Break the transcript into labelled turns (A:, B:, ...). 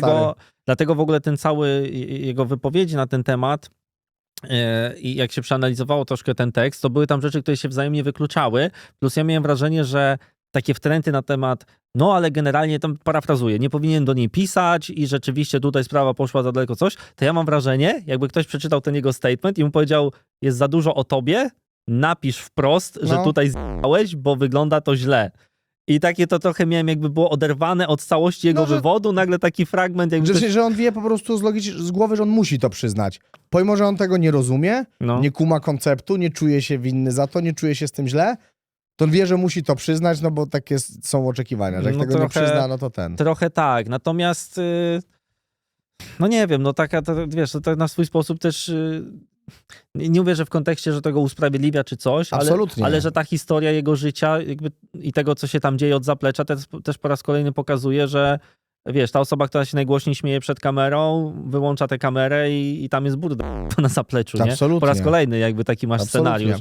A: Dlatego, dlatego w ogóle ten cały jego wypowiedzi na ten temat e, i jak się przeanalizowało troszkę ten tekst, to były tam rzeczy, które się wzajemnie wykluczały. Plus ja miałem wrażenie, że takie wtręty na temat, no ale generalnie tam parafrazuję, nie powinien do niej pisać i rzeczywiście tutaj sprawa poszła za daleko coś, to ja mam wrażenie, jakby ktoś przeczytał ten jego statement i mu powiedział, jest za dużo o tobie, napisz wprost, że
B: No.
A: tutaj zjałeś, bo wygląda to źle. I takie to trochę miałem, jakby było oderwane od całości jego
B: No, że-
A: wywodu, nagle taki fragment, jakby
B: Że, że on wie po prostu z, logiki, z głowy, że on musi to przyznać. Pomimo, że on tego nie rozumie,
A: No.
B: nie kuma konceptu, nie czuje się winny za to, nie czuje się z tym źle, to on wie, że musi to przyznać, no bo takie są oczekiwania, że jak
A: No
B: tego nie
A: trochę-
B: przyzna, no to ten.
A: Trochę tak, natomiast y, no nie wiem, no taka, to, wiesz, to tak na swój sposób też y, nie nie mówię, że w kontekście, że tego usprawiedliwia czy coś, ale, ale że ta historia jego życia jakby i tego, co się tam dzieje od zaplecza, też, też po raz kolejny pokazuje, że wiesz, ta osoba, która się najgłośniej śmieje przed kamerą, wyłącza tę kamerę i, i tam jest burda na zapleczu, nie?
B: Absolutnie.
A: Po raz kolejny jakby taki masz
B: Absolutnie.
A: scenariusz.